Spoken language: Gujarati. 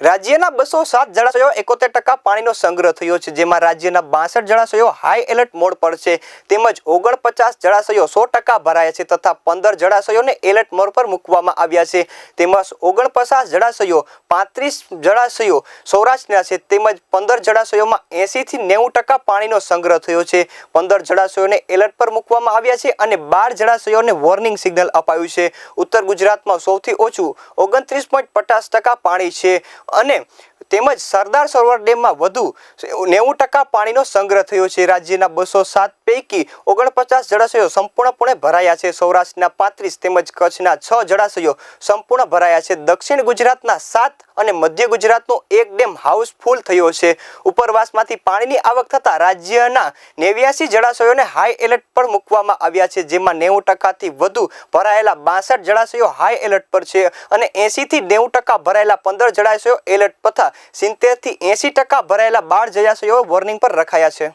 રાજ્યના બસો સાત જળાશયો એકોતેર ટકા પાણીનો સંગ્રહ થયો છે, જેમાં રાજ્યના બાસઠ જળાશયો હાઈ એલર્ટ મોડ પર છે. તેમજ ઓગણપચાસ જળાશયો સો ટકા ભરાયા છે તથા પંદર જળાશયોને એલર્ટ મોડ પર મૂકવામાં આવ્યા છે. તેમજ ઓગણપચાસ જળાશયો, પાંત્રીસ જળાશયો સૌરાષ્ટ્રના છે, તેમજ પંદર જળાશયોમાં એંશીથી નેવું ટકા પાણીનો સંગ્રહ થયો છે. પંદર જળાશયોને એલર્ટ પર મૂકવામાં આવ્યા છે અને બાર જળાશયોને વોર્નિંગ સિગ્નલ અપાયું છે. ઉત્તર ગુજરાતમાં સૌથી ઓછું ઓગણત્રીસ પોઈન્ટ પચાસ ટકા પાણી છે. અને તેમજ સરદાર સરોવર ડેમમાં વધુ નેવું ટકા પાણીનો સંગ્રહ થયો છે. રાજ્યના બસો સાત પૈકી ઓગણપચાસ જળાશયો સંપૂર્ણપણે ભરાયા છે. સૌરાષ્ટ્રના પાંત્રીસ તેમજ કચ્છના છ જળાશયો સંપૂર્ણ ભરાયા છે. દક્ષિણ ગુજરાતના સાત અને મધ્ય ગુજરાતનો એક ડેમ હાઉસફુલ થયો છે. ઉપરવાસમાંથી પાણીની આવક થતાં રાજ્યના નેવ્યાસી જળાશયોને હાઈ એલર્ટ પર મૂકવામાં આવ્યા છે. જેમાં નેવું ટકાથી વધુ ભરાયેલા બાસઠ જળાશયો હાઈ એલર્ટ પર છે અને એંસીથી નેવું ટકા ભરાયેલા પંદર જળાશયો એલર્ટ તથા સિત્તેરથી એંસી ટકા ભરાયેલા બાળ જળાશયો વોર્નિંગ પર રખાયા છે.